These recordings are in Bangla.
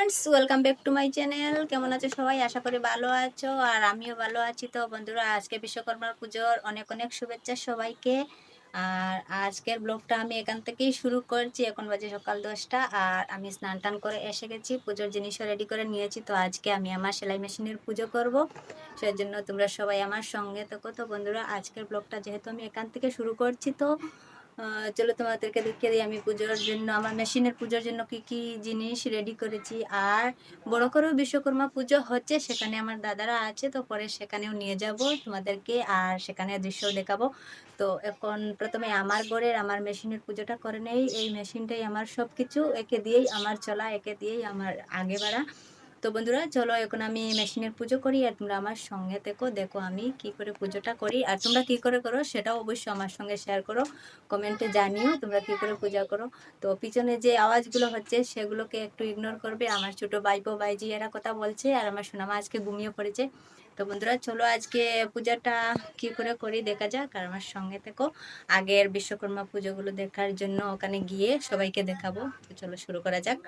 Friends welcome back to my channel কেমন আছো সবাই? আশা করি ভালো আছো, আর আমিও ভালো আছি। তো বন্ধুরা, আজকে বিশ্বকর্মার পুজোর অনেক অনেক শুভেচ্ছা সবাইকে। আর আজকের ব্লগটা আমি এখান থেকেই শুরু করছি। এখন বাজে সকাল দশটা, আর আমি স্নান টান করে এসে গেছি, পুজোর জিনিসও রেডি করে নিয়েছি। তো আজকে আমি আমার সেলাই মেশিনের পুজো করব। সেই জন্য তোমরা সবাই আমার সঙ্গে থাকো। তো বন্ধুরা, আজকের ব্লগটা যেহেতু আমি এখান থেকে শুরু করছি, তো চলো তোমাদেরকে দেখিয়ে দিই আমি পুজোর জন্য, আমার মেশিনের পুজোর জন্য কি কি জিনিস রেডি করেছি। আর বড় করেও বিশ্বকর্মা পুজো হচ্ছে, সেখানে আমার দাদারা আছে, তো পরে সেখানেও নিয়ে যাব তোমাদেরকে আর সেখানে দৃশ্য দেখাবো। তো এখন প্রথমে আমার ঘরের, আমার মেশিনের পুজোটা করে নেই, এই মেশিনটাই আমার সব কিছু একে দিয়েই আমার চলা, একে দিয়েই আমার আগে বাড়া। তো বন্ধুরা, চলো এখন আমি মেশিনের পুজো করি আর তোমরা আমার সঙ্গে থেকো, দেখো আমি কি করে পুজোটা করি। আর তোমরা কি করে করো সেটাও অবশ্যই আমার সঙ্গে শেয়ার করো কমেন্টে জানিও তোমরা কি করে পূজা করো। তো পিছনে যে আওয়াজগুলো হচ্ছে সেগুলোকে একটু ইগনোর করবে। আমার ছোট বাইপো বাইজি এরা কথা বলছে আর আমার সোনামা আজকে ঘুমিয়ে পড়েছে। তো বন্ধুরা, চলো আজকে পূজাটা কি করে করি দেখা যাক আর আমার সঙ্গে থেকো। আগের বিশ্বকর্মা পুজোগুলো দেখার জন্য ওখানে গিয়ে সবাইকে দেখাবো। তো চলো শুরু করা যাক।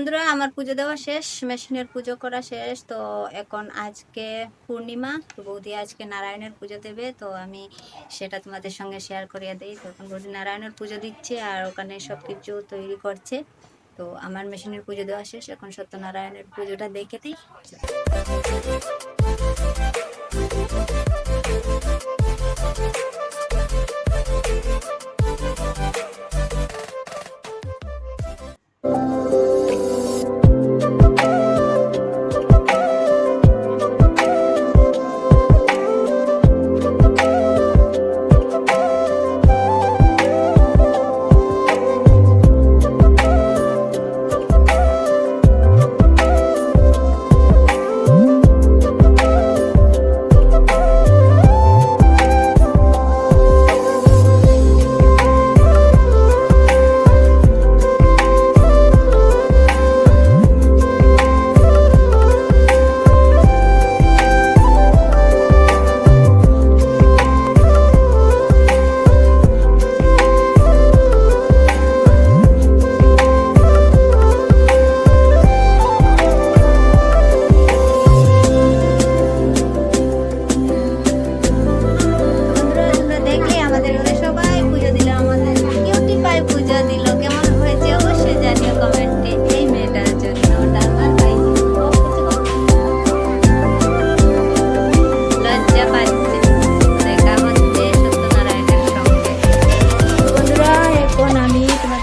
বন্ধুরা, আমার পুজো দেওয়া শেষ, মেশিনের পুজো করা শেষ। তো এখন আজকে পূর্ণিমা, তো বৌদি আজকে নারায়ণের পুজো দেবে। তো আমি সেটা তোমাদের সঙ্গে শেয়ার করিয়ে দিই। তো এখন বৌদি নারায়ণের পুজো দিচ্ছে আর ওখানে সব কিছু তৈরি করছে। তো আমার মেশিনের পুজো দেওয়া শেষ। এখন সত্যনারায়ণের পুজোটা দেখে দিই।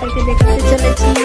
থেকে দেখাতে চলেছি।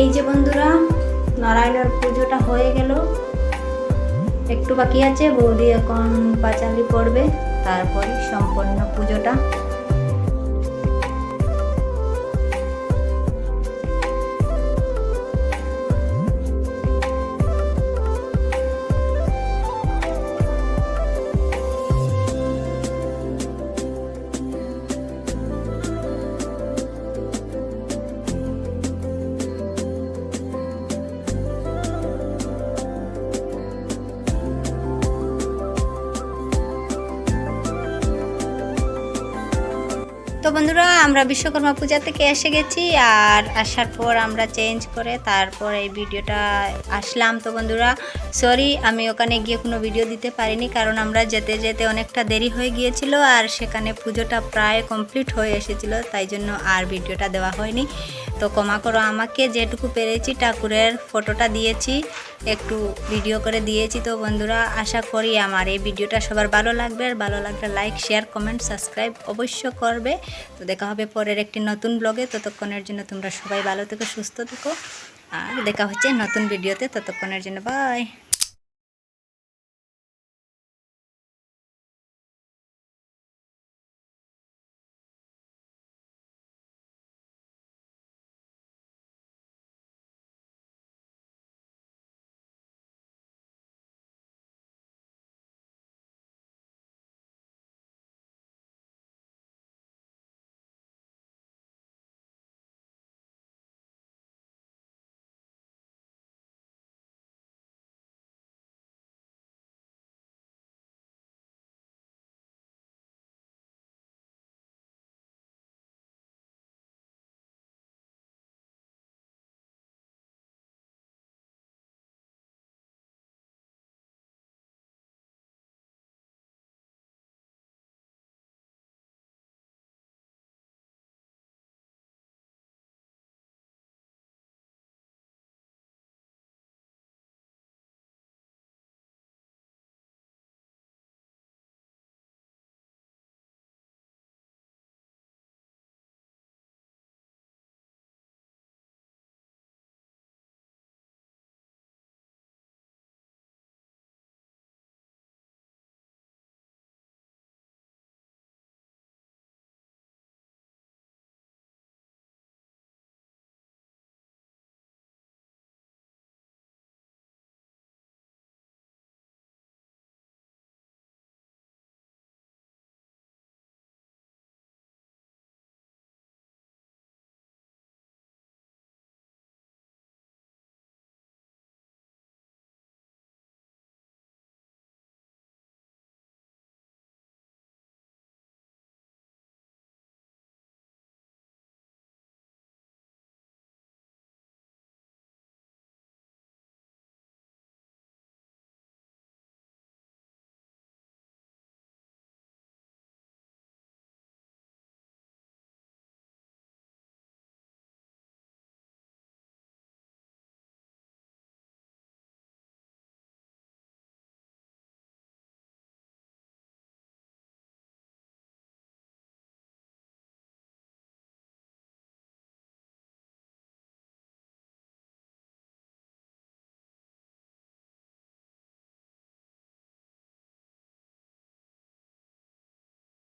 এই যে বন্ধুরা, নারায়ণের পুজোটা হয়ে গেল। একটু বাকি আছে, বৌদি এখন পাঁচালি পড়বে, তারপরে সম্পূর্ণ পুজোটা। বন্ধুরা, আমরা বিশ্বকর্মা পূজা থেকে এসে গেছি আর আসার পর আমরা চেঞ্জ করে তারপর এই ভিডিওটা আসলাম তো বন্ধুরা। সরি আমি ওখানে গিয়ে কোনো ভিডিও দিতে পারিনি কারণ আমরা যেতে যেতে অনেকটা দেরি হয়ে গিয়েছিল আর সেখানে পুজোটা প্রায় কমপ্লিট হয়ে এসেছিল, তাই জন্য আর ভিডিওটা দেওয়া হয়নি। তো ক্ষমা করো আমাকে, যেটুকু পেরেছি ঠাকুরের ফটোটা দিয়েছি, একটু ভিডিও করে দিয়েছি। তো বন্ধুরা, আশা করি আমার এই ভিডিওটা সবার ভালো লাগবে। আর ভালো লাগলে লাইক শেয়ার কমেন্ট সাবস্ক্রাইব অবশ্য করবে। তো দেখা হবে পরের একটি নতুন ব্লগে ততক্ষণের জন্য তোমরা সবাই ভালো থেকো, সুস্থ থেকো। আর দেখা হচ্ছে নতুন ভিডিওতে ততক্ষণের জন্য বাই